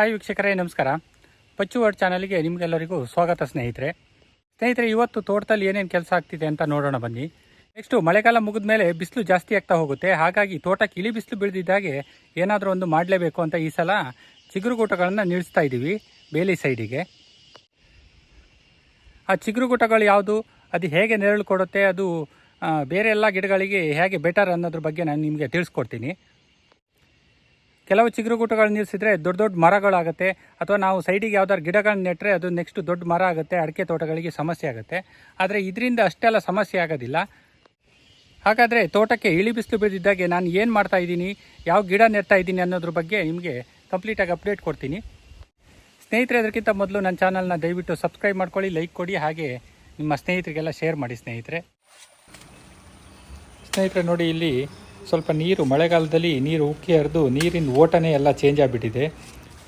Hi ವೀಕ್ಷಕರೇ, ನಮಸ್ಕಾರ. ಪಚ್ಚು word ಚಾನಲ್ಗೆ ನಿಮಗೆಲ್ಲರಿಗೂ ಸ್ವಾಗತ ಸ್ನೇಹಿತರೆ. ಸ್ನೇಹಿತರೆ, ಇವತ್ತು ತೋಟದಲ್ಲಿ ಏನೇನು ಕೆಲಸ ಆಗ್ತಿದೆ ಅಂತ ನೋಡೋಣ ಬನ್ನಿ. ನೆಕ್ಸ್ಟು ಮಳೆಗಾಲ ಮುಗಿದ ಮೇಲೆ ಬಿಸಿಲು ಜಾಸ್ತಿ ಆಗ್ತಾ ಹೋಗುತ್ತೆ. ಹಾಗಾಗಿ ತೋಟಕ್ಕೆ ಇಳಿ ಬಿಸಿಲು ಬೀಳ್ದಿದ್ದಾಗೆ ಏನಾದರೂ ಒಂದು ಮಾಡಲೇಬೇಕು ಅಂತ ಈ ಸಲ ಚಿಗುರುಗೂಟಗಳನ್ನು ನಿಲ್ಲಿಸ್ತಾ ಇದ್ದೀವಿ ಬೇಲಿ ಸೈಡಿಗೆ ಆ ಚಿಗುರುಗೂಟಗಳು ಯಾವುದು? ಅದು ಹೇಗೆ ನೆರಳು ಕೊಡುತ್ತೆ? ಅದು ಬೇರೆ ಎಲ್ಲ ಗಿಡಗಳಿಗೆ ಹೇಗೆ ಬೆಟರ್ ಅನ್ನೋದ್ರ ಬಗ್ಗೆ ನಾನು ನಿಮಗೆ ತಿಳಿಸ್ಕೊಡ್ತೀನಿ. ಕೆಲವು ಚಿಗುರುಗೂಟಗಳು ನಿಲ್ಲಿಸಿದ್ರೆ ದೊಡ್ಡ ದೊಡ್ಡ ಮರಗಳಾಗುತ್ತೆ. ಅಥವಾ ನಾವು ಸೈಡಿಗೆ ಯಾವ್ದಾದ್ರು ಗಿಡಗಳನ್ನ ನೆಟ್ಟರೆ ಅದು ನೆಕ್ಸ್ಟ್ ದೊಡ್ಡ ಮರ ಆಗುತ್ತೆ, ಅಡಿಕೆ ತೋಟಗಳಿಗೆ ಸಮಸ್ಯೆ ಆಗುತ್ತೆ. ಆದರೆ ಇದರಿಂದ ಅಷ್ಟೆಲ್ಲ ಸಮಸ್ಯೆ ಆಗೋದಿಲ್ಲ. ಹಾಗಾದರೆ ತೋಟಕ್ಕೆ ಇಳಿ ಬಿಸಿಲು ಬಿದ್ದಿದ್ದಾಗೆ ನಾನು ಏನು ಮಾಡ್ತಾ ಇದ್ದೀನಿ, ಯಾವ ಗಿಡ ನೆಡ್ತಾ ಇದ್ದೀನಿ ಅನ್ನೋದ್ರ ಬಗ್ಗೆ ನಿಮಗೆ ಕಂಪ್ಲೀಟಾಗಿ ಅಪ್ಡೇಟ್ ಕೊಡ್ತೀನಿ. ಸ್ನೇಹಿತರೆ, ಅದಕ್ಕಿಂತ ಮೊದಲು ನನ್ನ ಚಾನಲ್ನ ದಯವಿಟ್ಟು ಸಬ್ಸ್ಕ್ರೈಬ್ ಮಾಡ್ಕೊಳ್ಳಿ ಲೈಕ್ ಕೊಡಿ, ಹಾಗೆ ನಿಮ್ಮ ಸ್ನೇಹಿತರಿಗೆಲ್ಲ ಶೇರ್ ಮಾಡಿ ಸ್ನೇಹಿತರೆ. ಸ್ನೇಹಿತರೆ, ನೋಡಿ ಇಲ್ಲಿ ಸ್ವಲ್ಪ ನೀರು, ಮಳೆಗಾಲದಲ್ಲಿ ನೀರು ಉಕ್ಕಿ ಹರಿದು ನೀರಿನ ಓಟನೇ ಎಲ್ಲ ಚೇಂಜ್ ಆಗಿಬಿಟ್ಟಿದೆ.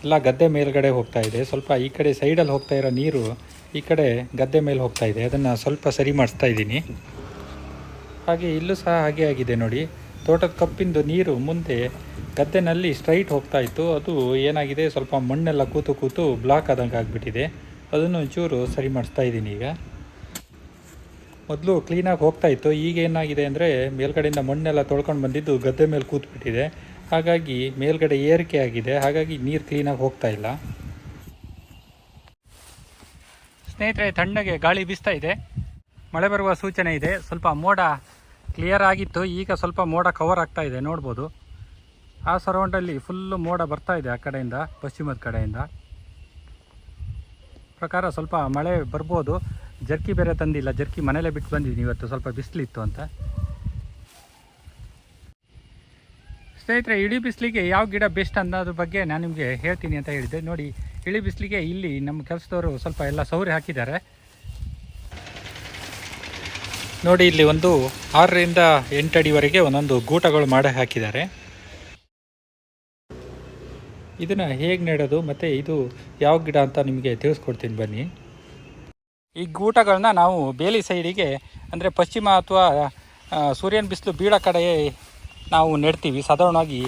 ಎಲ್ಲ ಗದ್ದೆ ಮೇಲ್ಗಡೆ ಹೋಗ್ತಾ ಇದೆ. ಸ್ವಲ್ಪ ಈ ಕಡೆ ಸೈಡಲ್ಲಿ ಹೋಗ್ತಾ ಇರೋ ನೀರು ಈ ಕಡೆ ಗದ್ದೆ ಮೇಲೆ ಹೋಗ್ತಾ ಇದೆ. ಅದನ್ನು ಸ್ವಲ್ಪ ಸರಿ ಮಾಡಿಸ್ತಾ ಇದ್ದೀನಿ. ಹಾಗೆ ಇಲ್ಲೂ ಸಹ ಹಾಗೆ ಆಗಿದೆ ನೋಡಿ. ತೋಟದ ಕಪ್ಪಿಂದು ನೀರು ಮುಂದೆ ಗದ್ದೆನಲ್ಲಿ ಸ್ಟ್ರೈಟ್ ಹೋಗ್ತಾ ಇತ್ತು. ಅದು ಏನಾಗಿದೆ? ಸ್ವಲ್ಪ ಮಣ್ಣೆಲ್ಲ ಕೂತು ಕೂತು ಬ್ಲಾಕ್ ಆದಂಗೆ ಆಗಿಬಿಟ್ಟಿದೆ. ಅದನ್ನು ಒಂಚೂರು ಸರಿ ಮಾಡಿಸ್ತಾ ಇದ್ದೀನಿ ಈಗ. ಮೊದಲು ಕ್ಲೀನಾಗಿ ಹೋಗ್ತಾ ಇತ್ತು. ಈಗ ಏನಾಗಿದೆ ಅಂದರೆ ಮೇಲ್ಗಡೆಯಿಂದ ಮಣ್ಣೆಲ್ಲ ತೊಳ್ಕೊಂಡು ಬಂದಿದ್ದು ಗದ್ದೆ ಮೇಲೆ ಕೂತ್ಬಿಟ್ಟಿದೆ. ಹಾಗಾಗಿ ಮೇಲ್ಗಡೆ ಏರಿಕೆ ಆಗಿದೆ. ಹಾಗಾಗಿ ನೀರು ಕ್ಲೀನಾಗಿ ಹೋಗ್ತಾ ಇಲ್ಲ. ಸ್ನೇಹಿತರೆ, ತಣ್ಣಗೆ ಗಾಳಿ ಬೀಸ್ತಾ ಇದೆ. ಮಳೆ ಬರುವ ಸೂಚನೆ ಇದೆ. ಸ್ವಲ್ಪ ಮೋಡ ಕ್ಲಿಯರ್ ಆಗಿತ್ತು. ಈಗ ಸ್ವಲ್ಪ ಮೋಡ ಕವರ್ ಆಗ್ತಾ ಇದೆ. ನೋಡ್ಬೋದು. ಆ ಸರೌಂಡಲ್ಲಿ ಫುಲ್ಲು ಮೋಡ ಬರ್ತಾ ಇದೆ ಆ ಕಡೆಯಿಂದ, ಪಶ್ಚಿಮದ ಕಡೆಯಿಂದ. ಪ್ರಕಾರ ಸ್ವಲ್ಪ ಮಳೆ ಬರ್ಬೋದು. ಜರ್ಕಿ ಬೇರೆ ತಂದಿಲ್ಲ, ಜರ್ಕಿ ಮನೆಯಲ್ಲೇ ಬಿಟ್ಟು ಬಂದಿದ್ದೀನಿ ಇವತ್ತು, ಸ್ವಲ್ಪ ಬಿಸಿಲಿತ್ತು ಅಂತ. ಸ್ನೇಹಿತರೆ, ಇಳಿ ಬಿಸಿಲಿಗೆ ಯಾವ ಗಿಡ ಬೆಸ್ಟ್ ಅನ್ನೋದ್ರ ಬಗ್ಗೆ ನಾನು ನಿಮಗೆ ಹೇಳ್ತೀನಿ ಅಂತ ಹೇಳಿದ್ದೆ. ನೋಡಿ, ಇಳಿ ಬಿಸಿಲಿಗೆ ಇಲ್ಲಿ ನಮ್ಮ ಕೆಲಸದವರು ಸ್ವಲ್ಪ ಎಲ್ಲ ಸೌರಿ ಹಾಕಿದ್ದಾರೆ. ನೋಡಿ, ಇಲ್ಲಿ ಒಂದು ಆರರಿಂದ ಎಂಟು ಅಡಿವರೆಗೆ ಒಂದೊಂದು ಗೂಟಗಳು ಮಾಡಿ ಹಾಕಿದ್ದಾರೆ. ಇದನ್ನು ಹೇಗೆ ನೆಡೋದು ಮತ್ತು ಇದು ಯಾವ ಗಿಡ ಅಂತ ನಿಮಗೆ ತಿಳಿಸ್ಕೊಡ್ತೀನಿ ಬನ್ನಿ. ಈ ಗೂಟಗಳನ್ನ ನಾವು ಬೇಲಿ ಸೈಡಿಗೆ, ಅಂದರೆ ಪಶ್ಚಿಮ ಅಥವಾ ಸೂರ್ಯನ ಬಿಸಿಲು ಬೀಳೋ ಕಡೆ ನಾವು ನೆಡ್ತೀವಿ. ಸಾಧಾರಣವಾಗಿ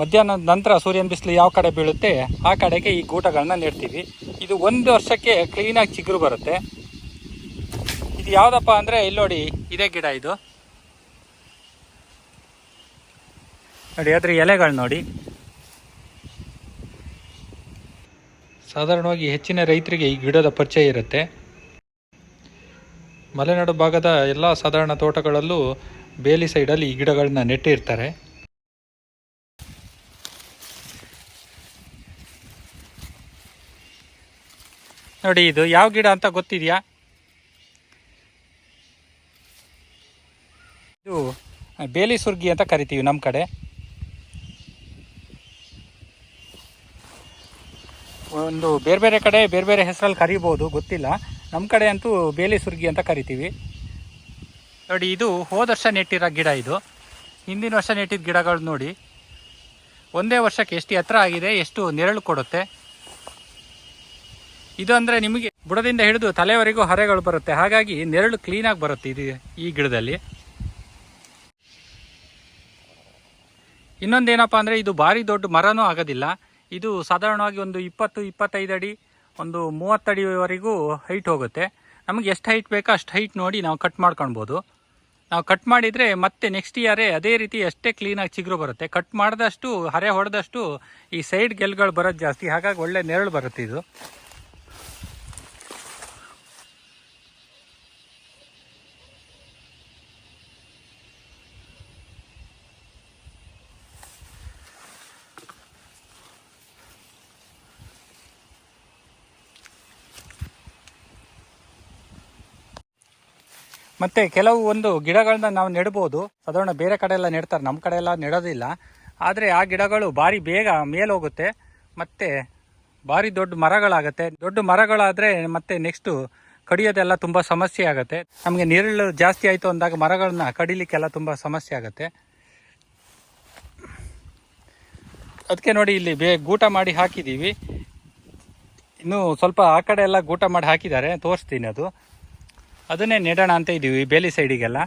ಮಧ್ಯಾಹ್ನದ ನಂತರ ಸೂರ್ಯನ ಬಿಸಿಲು ಯಾವ ಕಡೆ ಬೀಳುತ್ತೆ, ಆ ಕಡೆಗೆ ಈ ಗೂಟಗಳನ್ನ ನೆಡ್ತೀವಿ. ಇದು ಒಂದು ವರ್ಷಕ್ಕೆ ಕ್ಲೀನಾಗಿ ಚಿಗುರು ಬರುತ್ತೆ. ಇದು ಯಾವುದಪ್ಪ ಅಂದರೆ, ಇಲ್ಲಿ ನೋಡಿ, ಇದೇ ಗಿಡ ಇದು. ನೋಡಿ, ಅದ್ರ ಎಲೆಗಳು ನೋಡಿ. ಸಾಧಾರಣವಾಗಿ ಹೆಚ್ಚಿನ ರೈತರಿಗೆ ಈ ಗಿಡದ ಪರಿಚಯ ಇರುತ್ತೆ. ಮಲೆನಾಡು ಭಾಗದ ಎಲ್ಲ ಸಾಧಾರಣ ತೋಟಗಳಲ್ಲೂ ಬೇಲಿ ಸೈಡಲ್ಲಿ ಈ ಗಿಡಗಳನ್ನ ನೆಟ್ಟಿರ್ತಾರೆ. ನೋಡಿ ಇದು ಯಾವ ಗಿಡ ಅಂತ ಗೊತ್ತಿದೆಯಾ? ಇದು ಬೇಲಿ ಸುರ್ಗಿ ಅಂತ ಕರಿತೀವಿ ನಮ್ಮ ಕಡೆ. ಒಂದು ಬೇರೆ ಬೇರೆ ಕಡೆ ಬೇರೆ ಬೇರೆ ಹೆಸರಲ್ಲಿ ಕರಿಬೋದು, ಗೊತ್ತಿಲ್ಲ. ನಮ್ಮ ಕಡೆ ಅಂತೂ ಬೇಲಿ ಸುರ್ಗಿ ಅಂತ ಕರಿತೀವಿ. ನೋಡಿ, ಇದು ಹೋದ ವರ್ಷ ನೆಟ್ಟಿರೋ ಗಿಡ ಇದು. ಹಿಂದಿನ ವರ್ಷ ನೆಟ್ಟಿದ್ದ ಗಿಡಗಳು ನೋಡಿ. ಒಂದೇ ವರ್ಷಕ್ಕೆ ಎಷ್ಟು ಎತ್ತರ ಆಗಿದೆ, ಎಷ್ಟು ನೆರಳು ಕೊಡುತ್ತೆ. ಇದು ಅಂದರೆ ನಿಮಗೆ ಬುಡದಿಂದ ಹಿಡಿದು ತಲೆವರೆಗೂ ಹರೆಗಳು ಬರುತ್ತೆ. ಹಾಗಾಗಿ ನೆರಳು ಕ್ಲೀನಾಗಿ ಬರುತ್ತೆ ಇದು ಈ ಗಿಡದಲ್ಲಿ. ಇನ್ನೊಂದೇನಪ್ಪ ಅಂದರೆ ಇದು ಭಾರಿ ದೊಡ್ಡ ಮರನೂ ಆಗೋದಿಲ್ಲ. ಇದು ಸಾಧಾರಣವಾಗಿ ಒಂದು ಇಪ್ಪತ್ತು, ಇಪ್ಪತ್ತೈದು ಅಡಿ ಒಂದು ಮೂವತ್ತಡಿವರೆಗೂ ಹೈಟ್ ಹೋಗುತ್ತೆ. ನಮಗೆ ಎಷ್ಟು ಹೈಟ್ ಬೇಕೋ ಅಷ್ಟು ಹೈಟ್ ನೋಡಿ ನಾವು ಕಟ್ ಮಾಡ್ಕೊಳ್ಬೋದು. ನಾವು ಕಟ್ ಮಾಡಿದರೆ ಮತ್ತೆ ನೆಕ್ಸ್ಟ್ ಇಯರೇ ಅದೇ ರೀತಿ ಅಷ್ಟೇ ಕ್ಲೀನಾಗಿ ಚಿಗುರು ಬರುತ್ತೆ. ಕಟ್ ಮಾಡಿದಷ್ಟು, ಹರೆ ಹೊಡೆದಷ್ಟು ಈ ಸೈಡ್ ಗೆಲ್ಗಳು ಬರೋದು ಜಾಸ್ತಿ. ಹಾಗಾಗಿ ಒಳ್ಳೆ ನೆರಳು ಬರುತ್ತೆ ಇದು. ಮತ್ತೆ ಕೆಲವು ಒಂದು ಗಿಡಗಳನ್ನ ನಾವು ನೆಡ್ಬೋದು ಸಾಧಾರಣ ಬೇರೆ ಕಡೆ ಎಲ್ಲ ನೆಡ್ತಾರೆ ನಮ್ಮ ಕಡೆ ಎಲ್ಲ ನೆಡೋದಿಲ್ಲ. ಆದರೆ ಆ ಗಿಡಗಳು ಭಾರಿ ಬೇಗ ಮೇಲೋಗುತ್ತೆ, ಮತ್ತೆ ಭಾರಿ ದೊಡ್ಡ ಮರಗಳಾಗುತ್ತೆ. ದೊಡ್ಡ ಮರಗಳಾದರೆ ಮತ್ತೆ ನೆಕ್ಸ್ಟು ಕಡಿಯೋದೆಲ್ಲ ತುಂಬ ಸಮಸ್ಯೆ ಆಗುತ್ತೆ. ನಮಗೆ ನೆರಳು ಜಾಸ್ತಿ ಆಯಿತು ಅಂದಾಗ ಮರಗಳನ್ನ ಕಡಿಲಿಕ್ಕೆಲ್ಲ ತುಂಬ ಸಮಸ್ಯೆ ಆಗುತ್ತೆ. ಅದಕ್ಕೆ ನೋಡಿ ಇಲ್ಲಿ ಬೇ ಗೂಟ ಮಾಡಿ ಹಾಕಿದ್ದೀವಿ. ಇನ್ನು ಸ್ವಲ್ಪ ಆ ಕಡೆ ಎಲ್ಲ ಗೂಟ ಮಾಡಿ ಹಾಕಿದ್ದಾರೆ, ತೋರಿಸ್ತೀನಿ ಅದು. ಅದನ್ನೇ ನೆಡೋಣ ಅಂತ ಇದ್ದೀವಿ ಬೇಲಿ ಸೈಡಿಗೆಲ್ಲ.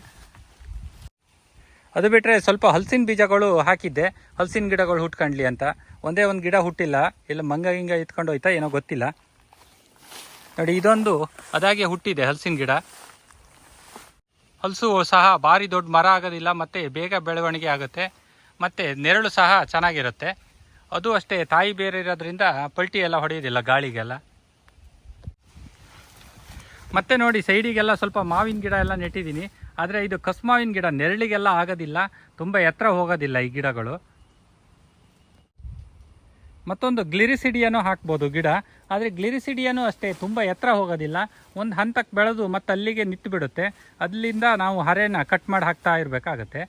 ಅದು ಬಿಟ್ಟರೆ ಸ್ವಲ್ಪ ಹಲಸಿನ ಬೀಜಗಳು ಹಾಕಿದ್ದೆ. ಹಲಸಿನ ಗಿಡಗಳು ಹುಟ್ಕೊಂಡ್ಲಿ ಅಂತ. ಒಂದೇ ಒಂದು ಗಿಡ ಹುಟ್ಟಿಲ್ಲ. ಇಲ್ಲ, ಮಂಗ ಹಿಂಗ ಇತ್ಕೊಂಡು ಹೋಯ್ತಾ ಏನೋ ಗೊತ್ತಿಲ್ಲ. ನೋಡಿ, ಇದೊಂದು ಅದಾಗೆ ಹುಟ್ಟಿದೆ ಹಲಸಿನ ಗಿಡ. ಹಲಸು ಸಹ ಭಾರಿ ದೊಡ್ಡ ಮರ ಆಗೋದಿಲ್ಲ, ಮತ್ತು ಬೇಗ ಬೆಳವಣಿಗೆ ಆಗುತ್ತೆ. ಮತ್ತು ನೆರಳು ಸಹ ಚೆನ್ನಾಗಿರುತ್ತೆ. ಅದು ಅಷ್ಟೇ, ತಾಯಿ ಬೇರೆ ಇರೋದ್ರಿಂದ ಪಲ್ಟಿ ಎಲ್ಲ ಹೊಡೆಯೋದಿಲ್ಲ ಗಾಳಿಗೆಲ್ಲ. ಮತ್ತೆ ನೋಡಿ, ಸೈಡಿಗೆಲ್ಲ ಸ್ವಲ್ಪ ಮಾವಿನ ಗಿಡ ಎಲ್ಲ ನೆಟ್ಟಿದ್ದೀನಿ. ಆದರೆ ಇದು ಕಸ್ಮಾವಿನ ಗಿಡ ನೆರಳಿಗೆಲ್ಲ ಆಗೋದಿಲ್ಲ. ತುಂಬ ಎತ್ತರ ಹೋಗೋದಿಲ್ಲ ಈ ಗಿಡಗಳು. ಮತ್ತೊಂದು ಗ್ಲಿರಿಸಿಡಿಯನ್ನು ಹಾಕ್ಬೋದು ಗಿಡ. ಆದರೆ ಗ್ಲಿರಿಸಿಡಿಯನ್ನು ಅಷ್ಟೇ, ತುಂಬ ಎತ್ತರ ಹೋಗೋದಿಲ್ಲ. ಒಂದು ಹಂತಕ್ಕೆ ಬೆಳೆದು ಮತ್ತೆ ಅಲ್ಲಿಗೆ ನಿಂತು ಬಿಡುತ್ತೆ ಅಲ್ಲಿಂದ ನಾವು ಹರೆನ ಕಟ್ ಮಾಡಿ ಹಾಕ್ತಾ ಇರಬೇಕಾಗತ್ತೆ.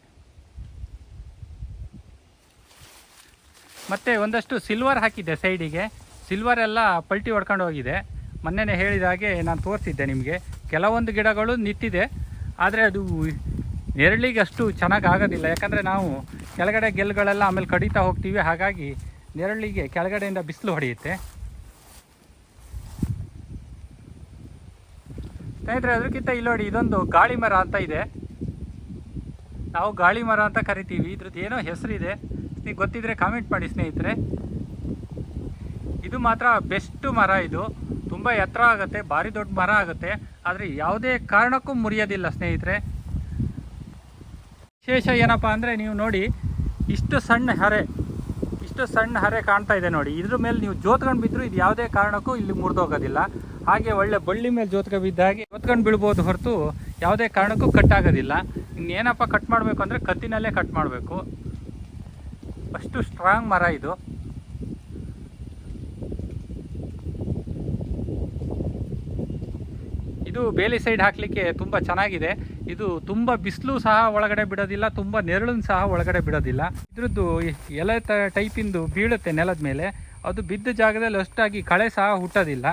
ಮತ್ತು ಒಂದಷ್ಟು ಸಿಲ್ವರ್ ಹಾಕಿದ್ದೆ ಸೈಡಿಗೆ. ಸಿಲ್ವರ್ ಎಲ್ಲ ಪಲ್ಟಿ ಹೊಡ್ಕೊಂಡು ಹೋಗಿದೆ. ಮೊನ್ನೆನೇ ಹೇಳಿದ ಹಾಗೆ ನಾನು ತೋರಿಸಿದ್ದೆ ನಿಮಗೆ. ಕೆಲವೊಂದು ಗಿಡಗಳು ನಿಂತಿದೆ ಆದರೆ ಅದು ನೆರಳಿಗೆ ಅಷ್ಟು ಚೆನ್ನಾಗಿ ಆಗೋದಿಲ್ಲ ಯಾಕಂದರೆ ನಾವು ಕೆಳಗಡೆ ಗೆಲ್ಲುಗಳೆಲ್ಲ ಆಮೇಲೆ ಕಡಿತಾ ಹೋಗ್ತೀವಿ, ಹಾಗಾಗಿ ನೆರಳಿಗೆ ಕೆಳಗಡೆಯಿಂದ ಬಿಸಿಲು ಹೊಡೆಯುತ್ತೆ. ಸ್ನೇಹಿತರೆ ಅದಕ್ಕಿಂತ ಇಲ್ಲಿ ನೋಡಿ ಇದೊಂದು ಗಾಳಿ ಮರ ಅಂತ ಇದೆ. ನಾವು ಗಾಳಿ ಮರ ಅಂತ ಕರಿತೀವಿ. ಇದ್ರದ್ದು ಏನೋ ಹೆಸರಿದೆ. ನೀವು ಗೊತ್ತಿದ್ರೆ ಕಾಮೆಂಟ್ ಮಾಡಿ ಸ್ನೇಹಿತರೆ. ಇದು ಮಾತ್ರ ಬೆಸ್ಟ್ ಮರ ಇದು. ತುಂಬ ಎತ್ತರ ಆಗುತ್ತೆ, ಭಾರಿ ದೊಡ್ಡ ಮರ ಆಗುತ್ತೆ. ಆದರೆ ಯಾವುದೇ ಕಾರಣಕ್ಕೂ ಮುರಿಯೋದಿಲ್ಲ ಸ್ನೇಹಿತರೆ. ವಿಶೇಷ ಏನಪ್ಪ ಅಂದರೆ ನೀವು ನೋಡಿ, ಇಷ್ಟು ಸಣ್ಣ ಹರೆ, ಇಷ್ಟು ಸಣ್ಣ ಹರೆ ಕಾಣ್ತಾ ಇದೆ ನೋಡಿ. ಇದ್ರ ಮೇಲೆ ನೀವು ಜೋತ್ಕೊಂಡು ಬಿದ್ದರೂ ಇದು ಯಾವುದೇ ಕಾರಣಕ್ಕೂ ಇಲ್ಲಿ ಮುರಿದೋಗೋದಿಲ್ಲ. ಹಾಗೆ ಒಳ್ಳೆ ಬಳ್ಳಿ ಮೇಲೆ ಜೋತ್ಕೊಂಡು ಬಿದ್ದಾಗೆ ಜೋತ್ಕೊಂಡು ಬೀಳ್ಬೋದು ಹೊರತು ಯಾವುದೇ ಕಾರಣಕ್ಕೂ ಕಟ್ ಆಗೋದಿಲ್ಲ ಇನ್ನೇನಪ್ಪ ಕಟ್ ಮಾಡಬೇಕು ಅಂದರೆ ಕತ್ತಿನಲ್ಲೇ ಕಟ್ ಮಾಡಬೇಕು. ಅಷ್ಟು ಸ್ಟ್ರಾಂಗ್ ಮರ ಇದು. ಇದು ಬೇಲಿ ಸೈಡ್ ಹಾಕಲಿಕ್ಕೆ ತುಂಬ ಚೆನ್ನಾಗಿದೆ. ಇದು ತುಂಬ ಬಿಸಿಲು ಸಹ ಒಳಗಡೆ ಬಿಡೋದಿಲ್ಲ, ತುಂಬ ನೆರಳನ್ನು ಸಹ ಒಳಗಡೆ ಬಿಡೋದಿಲ್ಲ. ಇದ್ರದ್ದು ಎಲೆ ತ, ಟೈಪಿಂದು ಬೀಳುತ್ತೆ ನೆಲದ ಮೇಲೆ. ಅದು ಬಿದ್ದ ಜಾಗದಲ್ಲಿ ಅಷ್ಟಾಗಿ ಕಳೆ ಸಹ ಹುಟ್ಟೋದಿಲ್ಲ.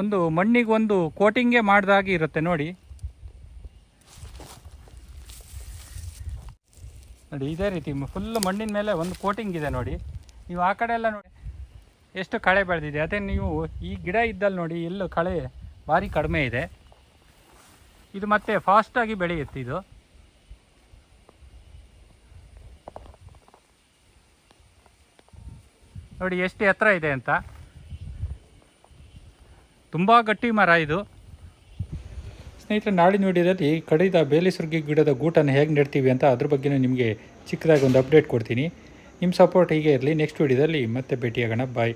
ಒಂದು ಮಣ್ಣಿಗೆ ಒಂದು ಕೋಟಿಂಗೇ ಮಾಡಿದಾಗಿ ಇರುತ್ತೆ ನೋಡಿ. ನೋಡಿ, ಇದೇ ರೀತಿ ಫುಲ್ ಮಣ್ಣಿನ ಮೇಲೆ ಒಂದು ಕೋಟಿಂಗ್ ಇದೆ ನೋಡಿ. ನೀವು ಆ ಕಡೆ ಎಲ್ಲ ನೋಡಿ. ಎಷ್ಟು ಕಳೆ ಬೆಳೆದಿದೆ? ಅದೇ ನೀವು ಈ ಗಿಡ ಇದ್ದಲ್ಲಿ ನೋಡಿ, ಎಲ್ಲೂ ಕಳೆ ಭಾರಿ ಕಡಿಮೆ ಇದೆ. ಇದು ಮತ್ತೆ ಫಾಸ್ಟಾಗಿ ಬೆಳೆಯುತ್ತೆ ಇದು. ನೋಡಿ, ಎಷ್ಟು ಎತ್ತರ ಇದೆ ಅಂತ. ತುಂಬ ಗಟ್ಟಿ ಮರ ಇದು. ಸ್ನೇಹಿತರೆ ನಾಡಿನ ವಿಡಿಯೋದಲ್ಲಿ ಕಡಿದ ಬೇಲಿಸುರ್ಗಿ ಗಿಡದ ಗೂಟನ್ನು ಹೇಗೆ ನೆಡ್ತೀವಿ ಅಂತ, ಅದ್ರ ಬಗ್ಗೆ ನಿಮಗೆ ಚಿಕ್ಕದಾಗಿ ಒಂದು ಅಪ್ಡೇಟ್ ಕೊಡ್ತೀನಿ. ನಿಮ್ಮ ಸಪೋರ್ಟ್ ಹೀಗೆ ಇರಲಿ. ನೆಕ್ಸ್ಟ್ ವಿಡಿಯೋದಲ್ಲಿ ಮತ್ತೆ ಭೇಟಿಯಾಗೋಣ. ಬಾಯ್